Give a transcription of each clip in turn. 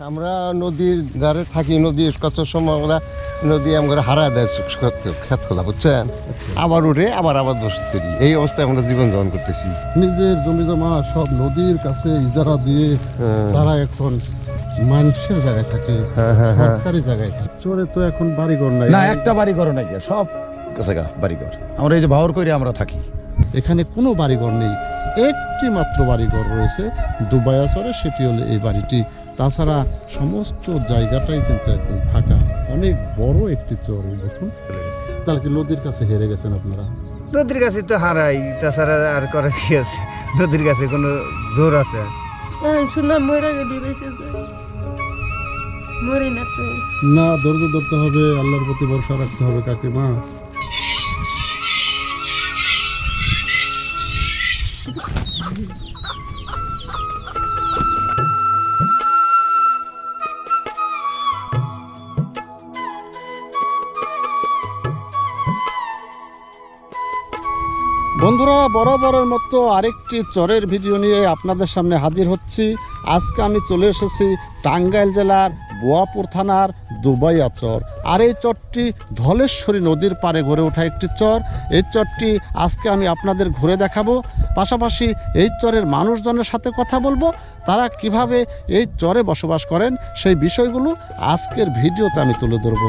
আমরা নদীর ধারে থাকি নদীর কত সময় আমরা নদী আমরা হারা দেয় খেত খোলা বুঝছেন? আবার উঠে আবার আবার দোষ করি এই অবস্থায় আমরা জীবন যাপন করতেছি। নিজের জমি জমা সব নদীর কাছে ইজারা দিয়ে হ্যাঁ। তারা এখন মানুষের জায়গায় থাকে হ্যাঁ, হ্যাঁ, হ্যাঁ। সরকারি জায়গায় থাকে। চোরে তো এখন বাড়িঘর নাই। না একটা বাড়ি ঘর নাই গিয়া, সব কাছে গা বাড়ি ঘর আমরা এই যে ভাওর করে আমরা থাকি। এখানে কোনো বাড়িঘর নেই। একটি মাত্র বাড়িঘর রয়েছে দুবাইয়াচরে সেটি হলো এই বাড়িটি। তাছাড়া সমস্ত জায়গাটাই কিন্তু একদম ফাঁকা। অনেক বড় একটি চর দেখুন। তাহলে কি নদীর কাছে হেরে গেছেন আপনারা? নদীর কাছে তো হারাই তাছাড়া আর করা কি আছে? নদীর কাছে কোনো জোর আছে? শুনলাম মরে গেলি বেঁচে না তো। না ধৈর্য ধরতে হবে আল্লাহর প্রতি ভরসা রাখতে হবে কাকিমা বরাবরের মতো আরেকটি চরের ভিডিও নিয়ে আপনাদের সামনে হাজির হচ্ছি। আজকে আমি চলে এসেছি টাঙ্গাইল জেলার বোয়াপুর থানার দুবাইয়া চর। আর এই চরটি ধলেশ্বরী নদীর পাড়ে গড়ে ওঠা একটি চর। এই চরটি আজকে আমি আপনাদের ঘুরে দেখাবো। পাশাপাশি এই চরের মানুষজনের সাথে কথা বলব। তারা কীভাবে এই চরে বসবাস করেন সেই বিষয়গুলো আজকের ভিডিওতে আমি তুলে ধরবো।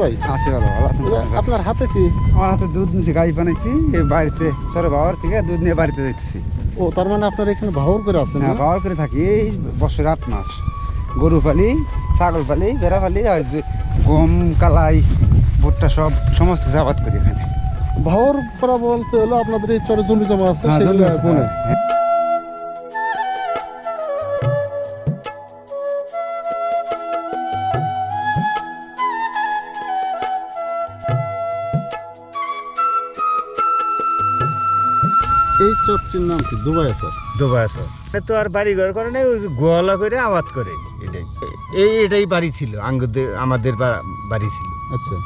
ভাই? আছি ভালো ভালো আছেন আপনার হাতে কি? আমার হাতে দুধ নিয়েছি গাড়ি বানাইছি এই বাড়িতে সরে বাবার থেকে দুধ নিয়ে বাড়িতে যাইতেছি। ও তার মানে আপনার এখানে ভাওর করে আছেন হ্যাঁ না? করে থাকি এই বছর আট মাস। গরু পালি ছাগল পালি বেড়া পালি আর গম কালাই ভুট্টা সব সমস্ত কিছু আবাদ করি এখানে। ভাওর করা বলতে হলো আপনাদের এই চরে জমি জমা আছে হ্যাঁ, সেগুলো দুবাই স্যার দুবাই আছে। তো আর বাড়ি ঘর করে নাই ওই গোয়ালা করে আবাদ করে। এটাই। এই এটাই বাড়ি ছিল আমাদের বাড়ি ছিল। আচ্ছা।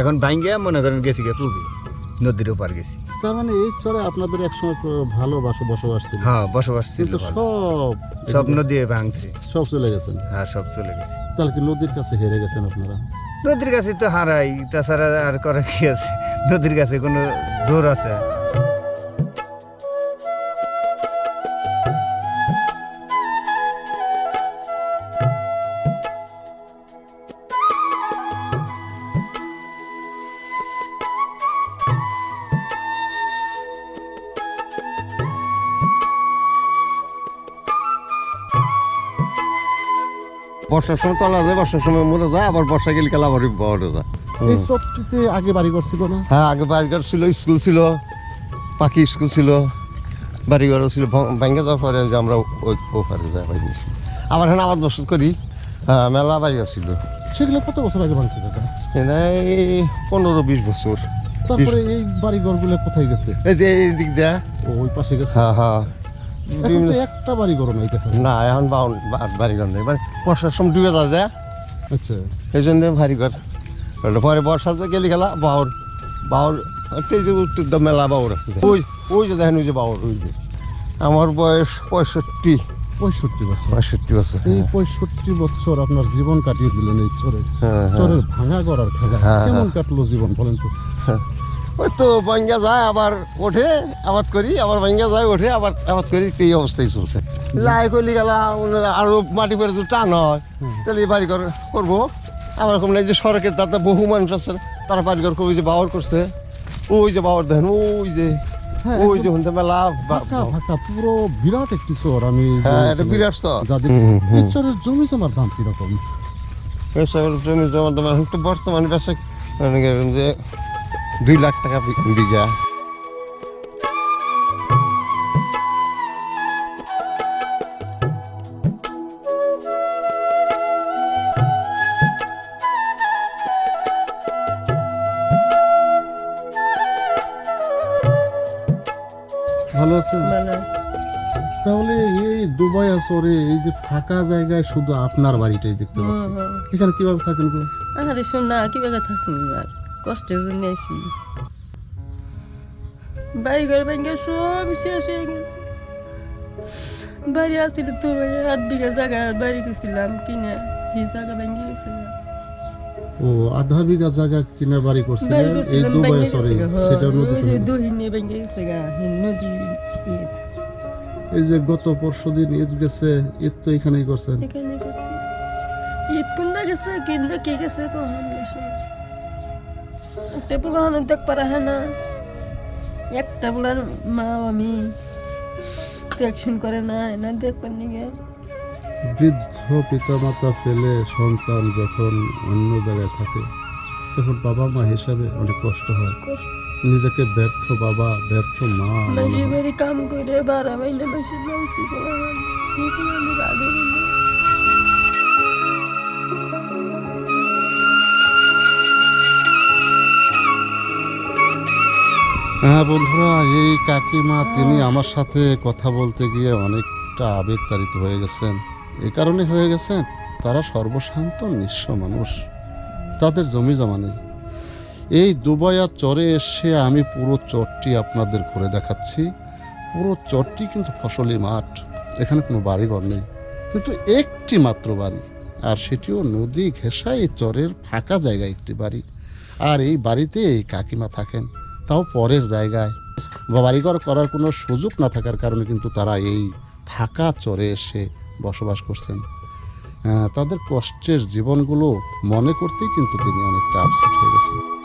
এখন ভাঙ্গিয়া মনে করেন গেছি গে পুবে নদীর ওপার গেছি। তার মানে এই চরে আপনাদের একসময় ভালো বাস- বসবাস ছিল। হ্যাঁ বসবাস ছিল কিন্তু সব সব নদী ভাঙছে। সব চলে গেছেন হ্যাঁ সব চলে গেছে। তাহলে কি নদীর কাছে হেরে গেছেন আপনারা? নদীর কাছে তো হারাই তাছাড়া আর করা কি আছে? নদীর কাছে কোনো জোর আছে? বর্ষার সময় তলা যায় বর্ষার সময় মরে যায় আবার বর্ষা গেলে কাল আবার বড় যায়। এই চরটিতে আগে বাড়ি করছিল না? হ্যাঁ আগে বাড়িঘর ছিল স্কুল ছিল পাখি স্কুল ছিল বাড়িঘরও ছিল ভা- ভেঙে যাওয়ার পরে যে আমরা ওই ওপারে যাই বাড়ি আবার এখানে আবার বসত করি হ্যাঁ মেলা বাড়িঘর ছিল। সেগুলো কত বছর আগে ভাঙছে কাকা? এখানে এই পনেরো বিশ বছর। তারপরে এই বাড়ি ঘরগুলো কোথায় গেছে? এই যে এই দিক দেয়া ওই পাশে গেছে? হ্যাঁ হ্যাঁ। একটা বাড়ি ঘর নাই দেখা। না এখন বাউন বাড়িঘর নেই। মানে বর্ষার সময় ডুবে যায় আচ্ছা। এই জন্য হলো। পরে বর্ষাতে গেলে গেলা বাউর বাউর মেলা বাউর আছে। ওই ওই যে দেখেন ওই যে বাউর ওই যে। আমার বয়স পঁয়ষট্টি। পঁয়ষট্টি বছর। পঁয়ষট্টি বছর এই হ্যাঁ। পঁয়ষট্টি বছর আপনার জীবন কাটিয়ে দিলেন এই চরে। হ্যাঁ, হ্যাঁ। চরের ভাঙা গড়ার খেলা। কেমন। কাটলো জীবন বলেন তো? ওই তো ভাঙ্গা যায় আবার ওঠে আবাদ করি আবার ভাঙ্গা যায় ওঠে আবার আবাদ করি এই অবস্থায় চলছে। লাই করলি গেলা আরও মাটি পেরে যদি টান হয় তাহলে এই বাড়ি ঘর করব। আমার এরকম নাই যে সড়কের তাতে বহু মানুষ আছে তারা বাড়ি ঘর করবে যে বাওয়ার করছে। ওই যে বাওয়ার দেখেন ওই যে হ্যাঁ, ওই যে হন্তে মেলা পুরো বিরাট একটি চর আমি হ্যাঁ এটা বিরাট তো যাদের জমি জমার দাম কীরকম? ব্যবসাগুলো জমি জমা জমা এখন তো বর্তমানে ব্যবসা মানে যে দুই লাখ টাকা বিঘা। ভালো আছে ভালো। তাহলে এই দুবাই আসরে এই যে ফাঁকা জায়গায় শুধু আপনার বাড়িটাই দেখতে পাচ্ছি। এখানে কীভাবে থাকেন আরে শোনা কীভাবে থাকুন আর কষ্ট করে নিয়েছি বাড়ি ঘর ভেঙে সব শেষ হয়ে গেছে। বাড়ি আসছিল তো আট বিঘা জায়গা বাড়ি করছিলাম কিনে সেই জায়গা ভেঙে ও আধা বিঘা জায়গা কিনে বাড়ি করছিলেন এই দুবাই। সেটা হ্যাঁ, ভেঙে গেছে নদী এই যে গত পরশু দিন ঈদ গেছে ঈদ তো এখানেই করছেন? এখানে করছি। ঈদ কোনটা গেছে কিনতে কে গেছে তো একটা বলে হন দেখ পারা হয় না। একটা বলার মা আমি অ্যাকশন করে না না দেখ পারনি গে। বৃদ্ধ পিতামাতা ফেলে সন্তান যখন অন্য জায়গায় থাকে তখন বাবা মা হিসাবে অনেক কষ্ট হয়। নিজেকে ব্যর্থ বাবা ব্যর্থ মা হয়। কাম করে বারা মাইনে মাসে হ্যাঁ বন্ধুরা, এই কাকিমা তিনি আমার সাথে কথা বলতে গিয়ে অনেকটা আবেগ আবেগতাড়িত হয়ে গেছেন। এ কারণে হয়ে গেছেন, তারা সর্বশান্ত, নিঃস্ব মানুষ। তাদের জমি জমা নেই। এই দুবাইয়া চরে এসে আমি পুরো চরটি আপনাদের ঘুরে দেখাচ্ছি। পুরো চরটি কিন্তু ফসলি মাঠ, এখানে কোনো বাড়িঘর নেই। কিন্তু একটি মাত্র বাড়ি, আর সেটিও নদী ঘেঁষা, এই চরের ফাঁকা জায়গায় একটি বাড়ি। আর এই বাড়িতে এই কাকিমা থাকেন। তাও পরের জায়গায়। বা বাড়িঘর করার কোনো সুযোগ না থাকার কারণে কিন্তু তারা এই ফাঁকা চরে এসে বসবাস করছেন। তাদের কষ্টের জীবনগুলো মনে করতেই কিন্তু তিনি অনেকটা আপসেট হয়ে গেছেন।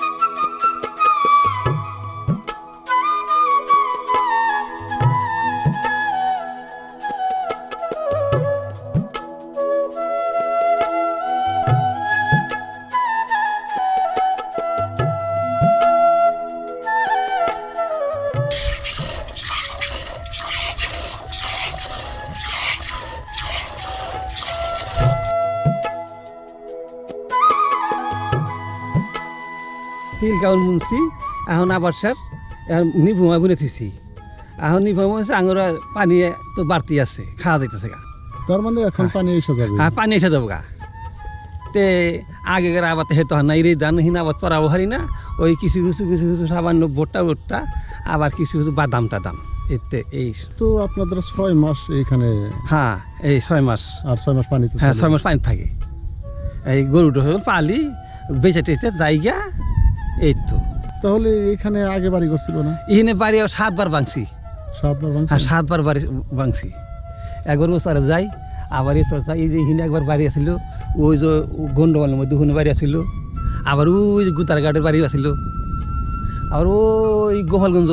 গাউন বুনছি এখন আবার স্যার এখন নিভুমা বুনে থুইছি এখন নিভুমা হচ্ছে আঙুরা পানি তো বাড়তি আছে খাওয়া যাইতেছে গা। তার মানে এখন পানি এসে যাবে। হ্যাঁ পানি এসে যাব গা। তে আগেকার আবার তো হেঁটে নাই রে দান হিনা আবার চড়াবো হারি না ওই কিছু কিছু কিছু কিছু সামান্য ভোট্টা ভোট্টা আবার কিছু কিছু বাদাম টাদাম এতে এই। তো আপনাদের ছয় মাস এইখানে হ্যাঁ এই ছয় মাস। আর ছয় মাস পানিতে হ্যাঁ ছয় মাস পানি থাকে। এই গরুটা পালি বেঁচে টেচে জায়গা এই তো তাহলে এখানে আগে বাড়ি করছিল না? এখানে বাড়ি সাতবার ভাঙছি। সাতবার ভাঙছে? হ্যাঁ সাতবার বাড়ি ভাঙছি। একবার ওসারে যাই আবার এসে যাই এই যে হিনে একবার বাড়ি আসিল ওই যে গন্ডগোলের মধ্যে ওখানে বাড়ি আসিল আবার ওই যে গুতারঘাটের বাড়ি আসিল আবার ওই গোপালগঞ্জ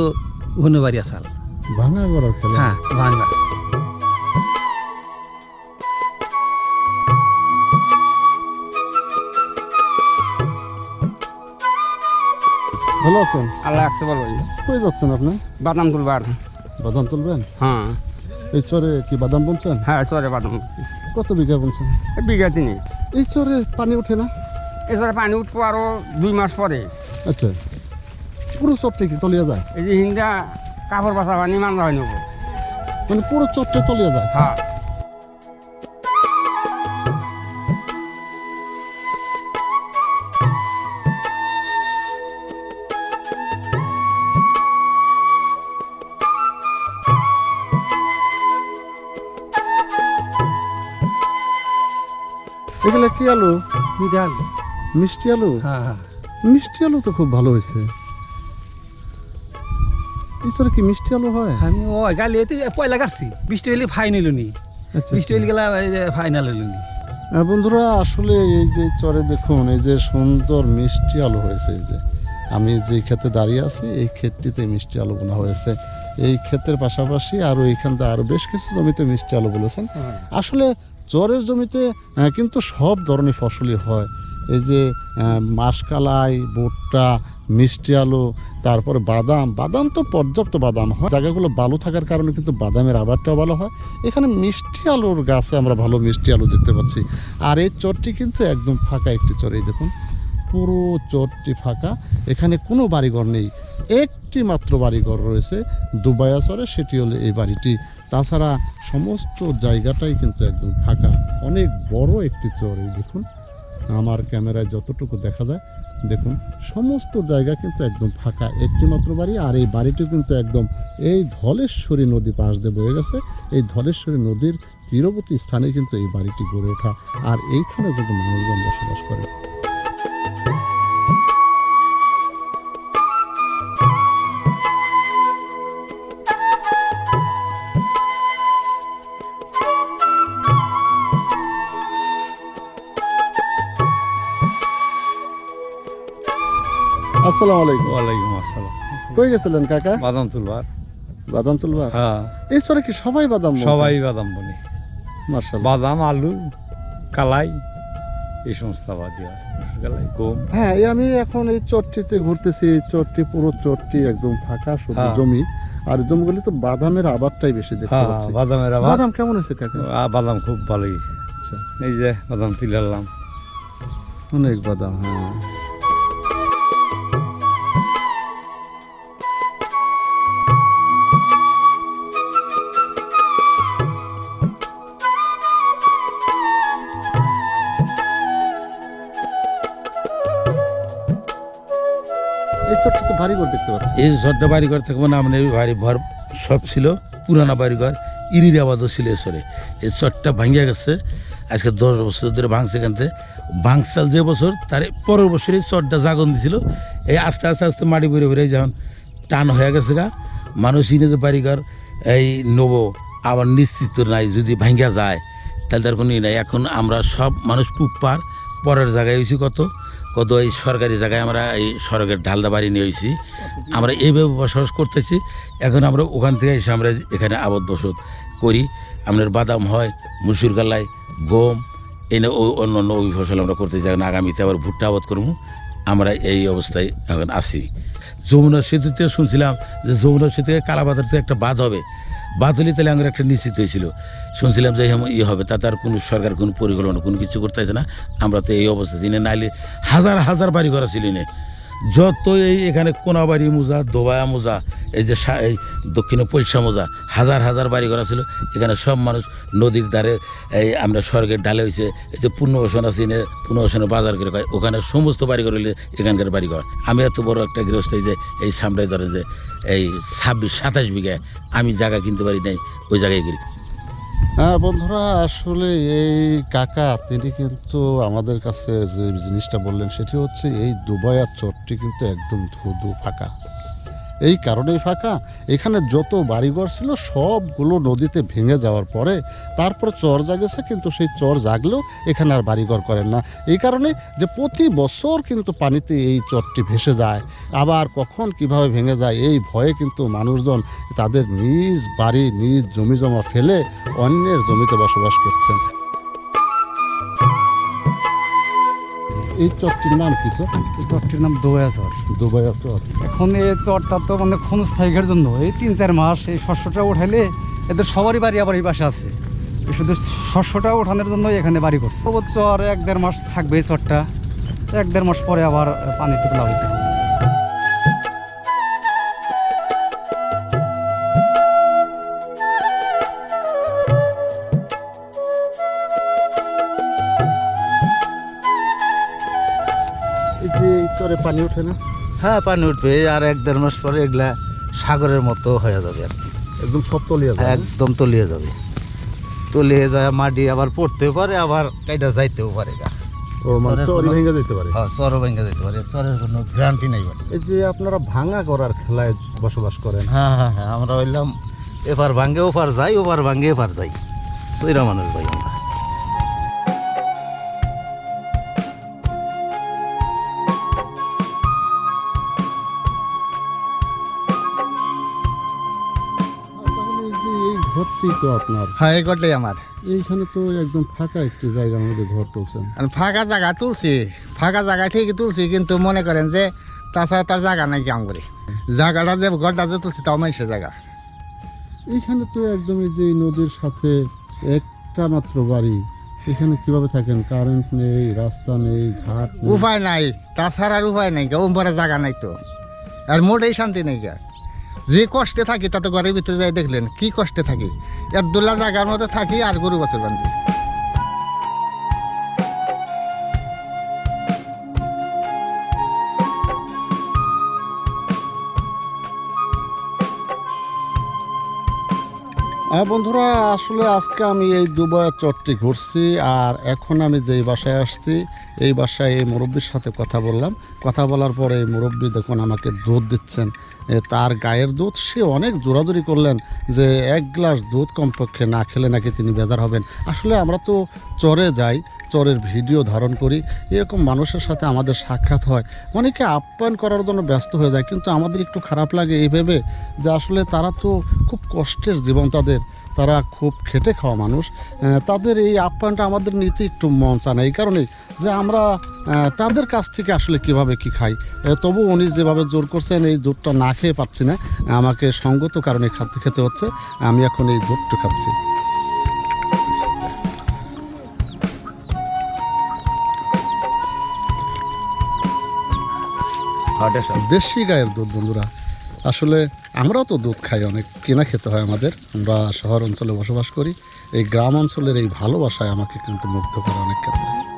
ওখানে বাড়ি আসাল। ভাঙা করার হ্যাঁ ভাঙা। ভালো আছেন? আল্লাহ একশো বলো কই যাচ্ছেন আপনি? বাদাম তুলবার। বাদাম তুলবেন? হ্যাঁ। এই চরে কি বাদাম বুনছেন? হ্যাঁ চরে বাদাম কত বিঘা বুনছেন? বিঘা তিনি এই চরে পানি ওঠে না? এছাড়া পানি উঠবো আরও দুই মাস পরে। আচ্ছা। পুরো চরটা কি তলিয়া যায়? এই যে হিন্দা কাপড় বাসা পানি মান হয় নেব মানে পুরো চরটা তলিয়া যায়? হ্যাঁ। এগুলো কি আলু। মিষ্টি আলু? হ্যাঁ হ্যাঁ। মিষ্টি আলু তো খুব ভালো হয়েছে। কি মিষ্টি আলু হয়? আমি ও গালি এতে পয়লা কাটছি। বৃষ্টি হলে ফাইন হইল নি আচ্ছা। বৃষ্টি হলে গেলা ফাইনাল নি। হ্যাঁ, বন্ধুরা আসলে এই যে চরে দেখুন এই যে সুন্দর মিষ্টি আলু হয়েছে এই যে। আমি যে ক্ষেতে দাঁড়িয়ে আছি এই ক্ষেতটিতে মিষ্টি আলু বোনা হয়েছে। এই ক্ষেতের পাশাপাশি আরও এইখানতে আরও বেশ কিছু জমিতে মিষ্টি আলু বলেছেন। আসলে চরের জমিতে কিন্তু সব ধরনের ফসলই হয়। এই যে মাসকালাই, ভুট্টা, মিষ্টি আলু, তারপরে বাদাম। বাদাম তো পর্যাপ্ত বাদাম হয়। জায়গাগুলো বালু থাকার কারণে কিন্তু বাদামের আবারটাও ভালো হয়। এখানে মিষ্টি আলুর গাছে আমরা ভালো মিষ্টি আলু দেখতে পাচ্ছি। আর এই চরটি কিন্তু একদম ফাঁকা একটি চর, এই দেখুন। পুরো চরটি ফাঁকা। এখানে কোনো বাড়িঘর নেই। একটি মাত্র বাড়িঘর রয়েছে দুবাইয়া চরে সেটি হলো এই বাড়িটি। তাছাড়া সমস্ত জায়গাটাই কিন্তু একদম ফাঁকা। অনেক বড় একটি চর এই দেখুন। আমার ক্যামেরায় যতটুকু দেখা যায়, দেখুন, সমস্ত জায়গা কিন্তু একদম ফাঁকা। একটি মাত্র বাড়ি, আর এই বাড়িটি কিন্তু একদম এই ধলেশ্বরী নদী পাশ দিয়ে বয়ে গেছে। এই ধলেশ্বরী নদীর তীরবর্তী স্থানে কিন্তু এই বাড়িটি গড়ে ওঠা। আর এইখানে কিন্তু মানুষজন বসবাস করে। আসসালামু আলাইকুম। ওয়ালাইকুম আসসালাম। কই গেছিলেন কাকা? বাদাম তুলবার। বাদাম তুলবা হ্যাঁ। এই চরে কি সবাই বাদাম সবাই বাদাম বনি মার্শাল বাদাম আলু কালাই এই সমস্ত আবাদ হয় কালাই গম। হ্যাঁ এই আমি এখন এই চটটিতে ঘুরতেছি এই চটটি পুরো চটটি একদম ফাঁকা শুধু হ্যাঁ। জমি। আর জমিগুলি তো বাদামের আবাদটাই বেশি দেখতে হ্যাঁ পাচ্ছি। বাদামের আবাদ। বাদাম কেমন হয়েছে কাকা? বাদাম খুব ভালোই আচ্ছা। এই যে বাদাম তুলালাম অনেক বাদাম হ্যাঁ। এই চটটি তো ভারী করে দেখতে পাচ্ছি। এই ঝড়টা বাড়িঘর থাকব না মানে বাড়ি ভর সব ছিল, পুরানা বাড়িঘর, ইরির আবাদও ছিল এসরে। এই চটটা ভাঙিয়া গেছে, আজকে দশ বছর ধরে ভাঙছে এখানতে ভাঙসাল যে বছর, তার পরের বছরই চটটা জাগন দিছিল। এই আস্তে আস্তে আস্তে মাটি বেড়ে বেড়ে যখন টান হয়ে গেছে গা, মানুষ ইনে যে বাড়িঘর, এই নেব, আবার নিশ্চিত নাই যদি ভাঙ্গা যায়, তাহলে তার কোনো ই নাই। এখন আমরা সব মানুষ পুপার পরের জায়গায় হয়েছি কত? কত এই সরকারি জায়গায় আমরা এই সড়কের ঢালদা বাড়ি নিয়ে হয়েছি আমরা এইভাবে বসবাস করতেছি। এখন আমরা ওখান থেকে এসে আমরা এখানে আবদ বসত করি। আমাদের বাদাম হয়, মুসুর গালাই গম এনে অন্য অন্য ওই ফসল আমরা করতে যাই। না আগামীতে আবার ভুট্টা আবাদ করব। আমরা এই অবস্থায় এখন আছি। যমুনা সেতুতে শুনছিলাম যে যমুনা সেতুতে কালাবাজার থেকে একটা বাঁধ হবে। বাঁধ হলে তাহলে আমার একটা নিশ্চিত হয়েছিল। শুনছিলাম যে ইয়ে হবে তাতে তার কোনো সরকার, কোনো পরিকল্পনা, কোনো কিছু করতেছে না। আমরা তো এই অবস্থা দিনে নাইলে হাজার হাজার বাড়ি করা ছিল নে যত এই এখানে কোনাবাড়ি মোজা, দোবায়া মোজা, এই যে এই দক্ষিণে পয়সা মোজা, হাজার হাজার বাড়ি করা ছিল এখানে সব মানুষ নদীর ধারে, এই আমরা স্বর্গের ডালে হয়েছে এই যে পুণ্যবাসন আছে, এনে পুণ্যবাসনে বাজার করে ওখানে সমস্ত বাড়ি ঘর হইলে এখানকার বাড়ি ঘর আমি এত বড় একটা গৃহস্থ যে, এই সামরাই ধরে যে, এই ছাব্বিশ সাতাশ বিঘা আমি জায়গা কিনতে পারি নাই, ওই জায়গায় করি হ্যাঁ বন্ধুরা, আসলে এই কাকা, তিনি কিন্তু আমাদের কাছে যে জিনিসটা বললেন, সেটি হচ্ছে এই দুবাইয়ার চটটি কিন্তু একদম ধুধু ফাঁকা। এই কারণেই ফাঁকা। এখানে যত বাড়িঘর ছিল, সবগুলো নদীতে ভেঙে যাওয়ার পরে তারপর চর জাগেছে, কিন্তু সেই চর জাগলেও এখানে আর বাড়িঘর করেন না। এই কারণে যে প্রতি বছর কিন্তু পানিতে এই চরটি ভেসে যায়। আবার কখন কীভাবে ভেঙে যায়, এই ভয়ে কিন্তু মানুষজন তাদের নিজ বাড়ি, নিজ জমি জমা ফেলে অন্যের জমিতে বসবাস করছেন। এই চরটির নাম কি স্যার এই চরটির নাম দুবাইয়া চর। দুবাইয়া চর। এখন এই চরটা তো মানে ক্ষণস্থায়ীকের জন্য। এই তিন চার মাস এই শস্যটা উঠাইলে এদের সবারই বাড়ি আবার এই পাশে আছে। শুধু শস্যটা উঠানোর জন্য এখানে বাড়ি করছে। সর্বোচ্চ আর এক দেড় মাস থাকবে এই চরটা। এক দেড় মাস পরে আবার পানিতে প্লাবিত চরে পানি ওঠে না? হ্যাঁ পানি উঠবে আর এক দেড় মাস পরে এগুলা সাগরের মতো হয়ে যাবে আর কি। একদম সব তলিয়া না? একদম তলিয়ে যাবে। তলিয়ে যায় মাটি আবার পড়তেও পারে আবার কাইটা যাইতেও পারে ও মানে চরের ভেঙে যেতে পারে? হ্যাঁ চরও ভেঙে যেতে পারে চরের কোনো গ্যারান্টি নাই মানে এই যে আপনারা ভাঙা করার খেলায় বসবাস করেন। হ্যাঁ হ্যাঁ হ্যাঁ আমরা হইলাম এপার ভাঙ্গে ওপার যাই ওপার ভাঙ্গে এপার যাই। সৈরা মানুষ ভাই এই তো আপনার। হ্যাঁ এই ঘরটাই আমার। এইখানে তো একদম ফাঁকা একটি জায়গার মধ্যে ঘর তুলছেন। আর ফাঁকা জায়গা তুলছি ফাঁকা জায়গা ঠিকই তুলছি কিন্তু মনে করেন যে তাছাড়া তার জায়গা নাই কাম করে জায়গাটা যে ঘরটা যে তুলছি তাও মানুষের জায়গা। এইখানে তো একদম এই যে নদীর সাথে একটা মাত্র বাড়ি এখানে কীভাবে থাকেন? কারেন্ট নেই রাস্তা নেই ঘাট উপায় নাই তাছাড়া আর উপায় নাই ওম্পরে জায়গা নাই তো। আর মোটেই শান্তি নেই গা যে কষ্টে থাকি তা তো ঘরের ভিতরে যাই দেখলেন, কি কষ্টে থাকি? একদুল্লা জায়গার মধ্যে থাকি আর গরু বছর বান্ধি হ্যাঁ বন্ধুরা, আসলে আজকে আমি এই দুবাই চরটি ঘুরছি আর এখন আমি যেই বাসায় আসছি, এই বাসায় এই মুরব্বীর সাথে কথা বললাম। কথা বলার পরে এই মুরব্বী দেখুন আমাকে দুধ দিচ্ছেন। তার গায়ের দুধ, সে অনেক জোরাজোরি করলেন যে এক গ্লাস দুধ কমপক্ষে না খেলে নাকি তিনি বেজার হবেন। আসলে আমরা তো চরে যাই, চরের ভিডিও ধারণ করি, এরকম মানুষের সাথে আমাদের সাক্ষাৎ হয়। অনেকে আপ্যায়ন করার জন্য ব্যস্ত হয়ে যায়, কিন্তু আমাদের একটু খারাপ লাগে এই ভেবে যে আসলে তারা তো খুব কষ্টের জীবন তাদের। তারা খুব খেটে খাওয়া মানুষ। তাদের এই আপ্যায়নটা আমাদের নিতে একটু মন চায় না এই কারণেই যে আমরা তাদের কাছ থেকে আসলে কীভাবে কি খাই। তবু উনি যেভাবে জোর করছেন এই দুধটা না খেয়ে পাচ্ছি না। আমাকে সঙ্গত কারণে খাদ্য খেতে হচ্ছে আমি এখন এই দুধটা খাচ্ছি। দেশি গায়ের দুধ বন্ধুরা। আসলে আমরাও তো দুধ খাই, অনেক কেনা খেতে হয় আমাদের। আমরা শহর অঞ্চলে বসবাস করি। এই গ্রাম অঞ্চলের এই ভালোবাসায় আমাকে কিন্তু মুগ্ধ করে অনেক ক্ষেত্রে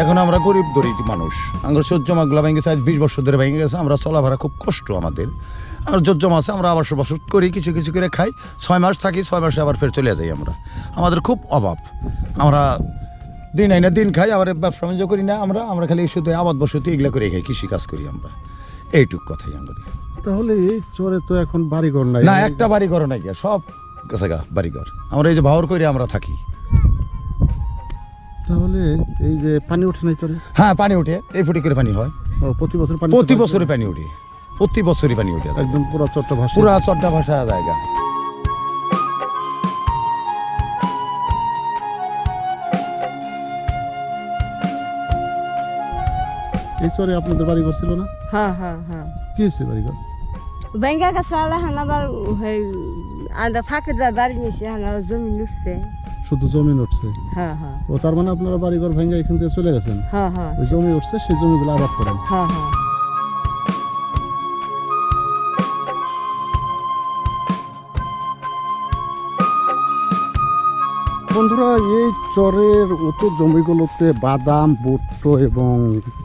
এখন আমরা গরিব দরিদ্র মানুষ। আমরা সহ্য মাগুলা ভেঙে গেছে আজ বিশ বছর ধরে ভেঙে গেছে। আমরা চলাফেরা খুব কষ্ট আমাদের। আর যোজ্য মাসে আমরা আবার বসত করি, কিছু কিছু করে খাই। ছয় মাস থাকি, ছয় মাসে আবার ফের চলে যাই আমরা। আমাদের খুব অভাব। আমরা দিন আইনা দিন খাই আবার ব্যবসা বাণিজ্য করি না আমরা। আমরা খালি শুধু আবাদ বসতি এগুলো করে খাই কৃষি কাজ করি আমরা। এইটুক কথাই আমরা তাহলে এই চরে তো এখন বাড়িঘর নাই। না একটা বাড়ি ঘর নাই গিয়া সব গেছে গা বাড়ি ঘর আমরা এই যে ভাওর করে আমরা থাকি। তাহলে এই যে পানি ওঠে নাই চরে? হ্যাঁ পানি উঠে এই ফুটি করে পানি হয়। ও, প্রতি বছর পানি প্রতি বছরই পানি উঠে প্রতি বছরই পানি উঠে। একদম পুরো চট্ট ভাষা পুরা চড্ডা ভাষা জায়গা এই চরে আপনাদের বাড়িঘর ছিল না? হ্যাঁ হ্যাঁ হ্যাঁ। কি হয়েছে বাড়িঘর ব্যাংকা কাছে আলাহান আবার আন্দা ফাঁকে যা বাড়ি হানা জমি লুটছে। শুধু জমি উঠছে হ্যাঁ হ্যাঁ। ও তার মানে আপনারা বাড়িঘর ভেঙে এখান থেকে চলে গেছেন? হ্যাঁ হ্যাঁ। ওই জমি উঠছে সেই জমিগুলো আবাদ করেন। হ্যাঁ হ্যাঁ। বন্ধুরা এই চরের উঁচু জমিগুলোতে বাদাম ভুট্টো এবং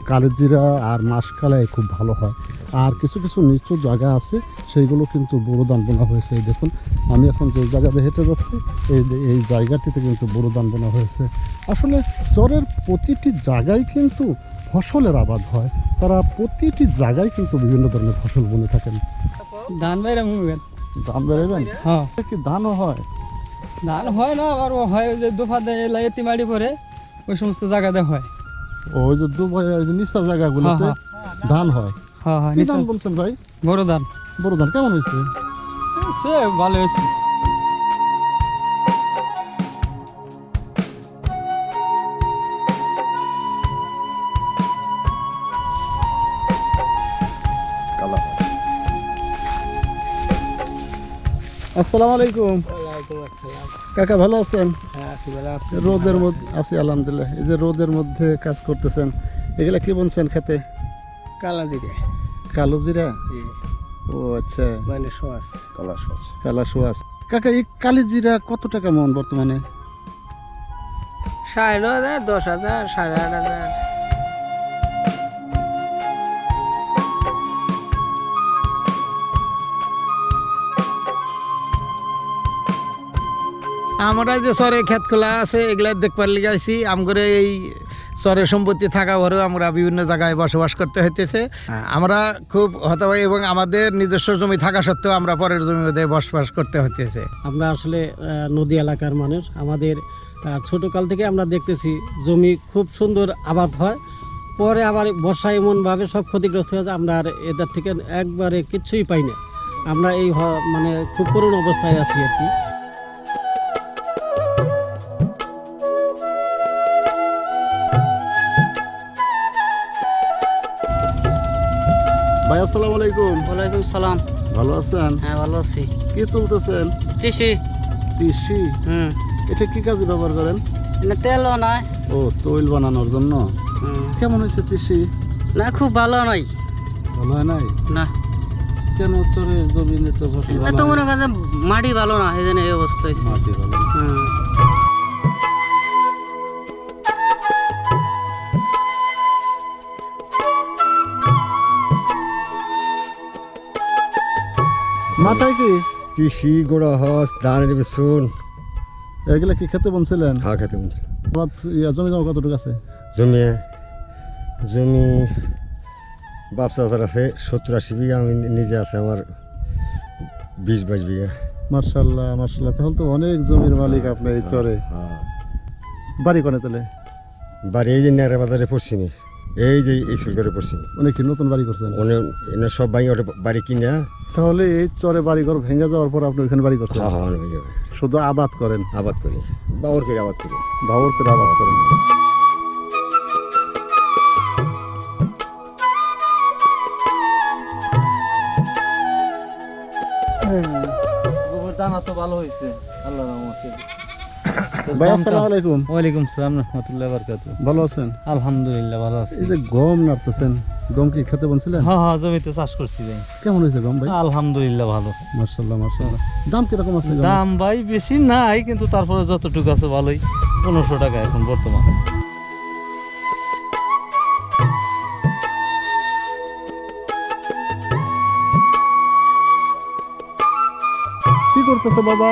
কালিজিরা আর মাসকালাই খুব ভালো হয়। আর কিছু কিছু নিচু জায়গা আছে সেইগুলো কিন্তু বোরোদান বোনা হয়েছে। এই দেখুন আমি এখন যে জায়গাতে হেঁটে যাচ্ছি এই যে এই জায়গাটিতে কিন্তু বোরোদান বোনা হয়েছে। আসলে চরের প্রতিটি জায়গায় কিন্তু ফসলের আবাদ হয়। তারা প্রতিটি জায়গায় কিন্তু বিভিন্ন ধরনের ফসল বনে থাকেন। ধান বাইরে মুভেন ধান বেড়াবেন হ্যাঁ। কি ধানও হয়? ধান হয় না আবার হয় যে দুফা দেয় এতি মাড়ি পরে ওই সমস্ত জায়গাতে হয়। ওই যে যে নিচা জায়গাগুলোতে হ্যাঁ, ধান হয়। হ্যাঁ হ্যাঁ ধান বলছেন ভাই? বড় ধান। বড় ধান কেমন হয়েছে? সে ভালো হয়েছে। আসসালামু আলাইকুম। কাকা ভালো আছেন? রোদের মধ্যে আছি আলহামদুলিল্লাহ। এই যে রোদের মধ্যে কাজ করতেছেন এগুলা কি বলছেন খেতে? কালা দিকে কালো জিরা? ও আচ্ছা। মানে সস। কলা সস। কালা সোয়াস কাকা এই কালি জিরা কত টাকা মন বর্তমানে? সাড়ে ন হাজার দশ হাজার সাড়ে আট হাজার। আমরা যে চরে ক্ষেত খোলা আছে, এগুলা দেখবার লিগে আইছি। আমগরে এই চরে সম্পত্তি থাকা ভরেও আমরা বিভিন্ন জায়গায় বসবাস করতে হইতেছে। আমরা খুব হতবাই এবং আমাদের নিজস্ব জমি থাকা সত্ত্বেও আমরা পরের জমিতে বসবাস করতে হইতেছে। আমরা আসলে নদী এলাকার মানুষ। আমাদের ছোটকাল থেকে আমরা দেখতেছি জমি খুব সুন্দর আবাদ হয়। পরে আবার বর্ষা এমনভাবে সব ক্ষতিগ্রস্ত হয়েছে, আমরা আর এদের থেকে একবারে কিচ্ছুই পাই না। আমরা এই মানে খুব করুণ অবস্থায় আছি আর কি। ভাই আসসালামু আলাইকুম। ওয়ালাইকুম সালাম। ভালো আছেন? হ্যাঁ ভালো আছি। কি তুলতেছেন? চিসি তিসি? হুম। এটা কি কাজে ব্যবহার করেন? না তেলও নাই। ও তৈল বানানোর জন্য? কেমন হয়েছে তিসি? না খুব ভালো নয় ভালো হয় নাই? না। কেন চরের জমিনে তো ফসল তো মনে কাছে মাটি ভালো না সেই জন্য এই অবস্থা হয়েছে। মাটি ভালো না। মাথায় কি? কৃষি গোড়া হস ধানের এগুলা কি খেতে বলছিলেন হা খেতে আবার ইয়া জমি জমা কতটুকু আছে? জমি জমি ব্যবসা আছে সত্তর আশি বিঘা আমি নিজে আছে আমার বিশ বাইশ বিঘা। মার্শাল্লাহ মার্শাল্লাহ তাহলে তো অনেক জমির মালিক আপনার এই চরে। হ্যাঁ বাড়ি করে তাহলে? বাড়ি এই যে নেড়া বাজারে পশ্চিমে। এই যে এই সুলগরে পশ্চিমে। অনেক কি নতুন বাড়ি করছেন? অনেক এনে সব ভাই ওটা বাড়ি কিনে। তাহলে এই চরে বাড়ি ঘর ভেঙে যাওয়ার পর আপনি ওখানে বাড়ি করছেন? হ্যাঁ হ্যাঁ ভাই শুধু আবাদ করেন? আবাদ করি। বাবর করে আবাদ করি। ভাবর করে আবাদ করেন। দানা তো ভালো হয়েছে আল্লাহ রহমতে। ভাই আসসালামু আলাইকুম। ওয়ালাইকুম সালাম রহমতুল্লাহ বারকাতু। ভালো আছেন? আলহামদুলিল্লাহ ভালো আছি। এই যে গম নাড়তেছেন গম কি খেতে হ্যাঁ হ্যাঁ জমিতে চাষ করছি ভাই। কেমন হয়েছে গম ভাই? আলহামদুলিল্লাহ ভালো। মার্শাল্লাহ মার্শাল্লাহ দাম কীরকম আছে দাম ভাই বেশি নাই কিন্তু তারপরে যতটুকু আছে ভালোই। পনেরোশো টাকা এখন বর্তমানে। কি করতেছে বাবা?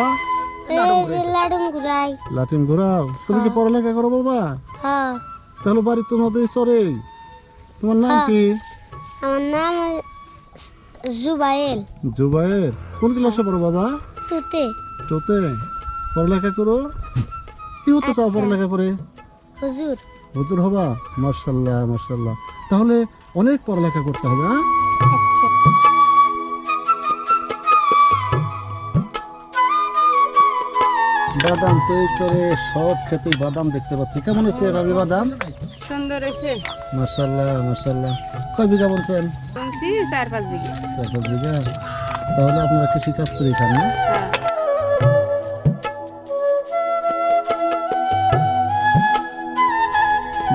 ঘুরাই। লাটিম ঘোরাও? তুমি কি পড়ালেখা করো বাবা? হ্যাঁ। তাহলে বাড়ি তোমাদের চরে। তোমার নাম হ্যাঁ। কি? আমার নাম কোন ক্লাসে পড়ো বাবা? তুতে। তোতে। পড়ালেখা করো? কি হতে চাও পড়ালেখা করে? হুজুর। হুজুর হবা? মার্শাল্লাহ মার্শাল্লাহ তাহলে অনেক পড়ালেখা করতে হবে হ্যাঁ? বাদাম তো এই চরে সব খেতে বাদাম দেখতে পাচ্ছি। কেমন হয়েছে রবি বাদাম? সুন্দর হয়েছে। মার্শাল্লাহ মার্শাল্লাহ কয় বিঘা বলছেন? বলছি চার পাঁচ দিকে চার পাঁচ বিঘা। তাহলে আপনারা কৃষি কাজ করেই খান না?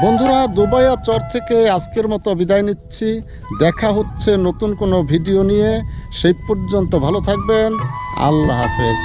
বন্ধুরা দুবাইয়া চর থেকে আজকের মতো বিদায় নিচ্ছি। দেখা হচ্ছে নতুন কোনো ভিডিও নিয়ে। সেই পর্যন্ত ভালো থাকবেন। আল্লাহ হাফেজ।